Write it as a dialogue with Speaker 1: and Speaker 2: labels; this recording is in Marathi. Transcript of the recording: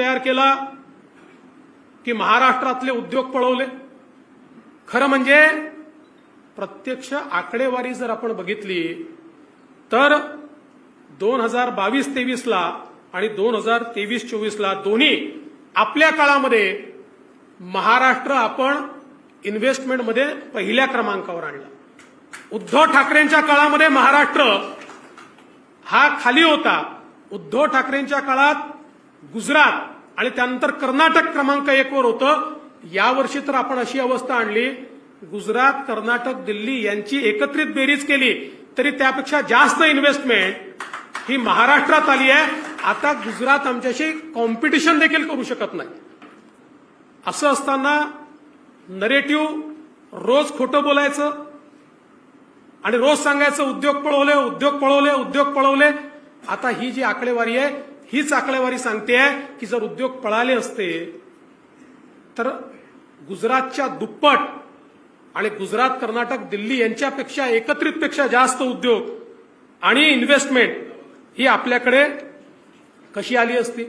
Speaker 1: तयार केला की महाराष्ट्रातले उद्योग पळवले. खरं म्हणजे प्रत्यक्ष आकडेवारी जर आपण बघितली तर दोन हजार बावीस तेवीसला आणि दोन हजार तेवीस चोवीसला दोन्ही आपल्या काळामध्ये महाराष्ट्र आपण इन्व्हेस्टमेंटमध्ये पहिल्या क्रमांकावर आणला. उद्धव ठाकरेंच्या काळामध्ये महाराष्ट्र हा खाली होता. उद्धव ठाकरेंच्या काळात गुजरात आणि त्यानंतर कर्नाटक क्रमांक एकवर होतं. यावर्षी तर आपण अशी अवस्था आणली. गुजरात कर्नाटक दिल्ली यांची एकत्रित बेरीज केली. तरी त्यापेक्षा जास्त इन्व्हेस्टमेंट ही महाराष्ट्रात आली आहे. आता गुजरात आमच्याशी कॉम्पिटिशन देखील करू शकत नाही. असं असताना नरेटिव्ह रोज खोटं बोलायचं आणि रोज सांगायचं उद्योग पळवले उद्योग पळवले उद्योग पळवले. आता ही जी आकडेवारी आहे हीच आकडेवारी सांगते आहे की जर उद्योग पळाले असते तर गुजरातच्या दुप्पट आणि गुजरात कर्नाटक दिल्ली यांच्यापेक्षा एकत्रितपेक्षा जास्त उद्योग आणि इन्व्हेस्टमेंट ही आपल्याकडे कशी आली असती?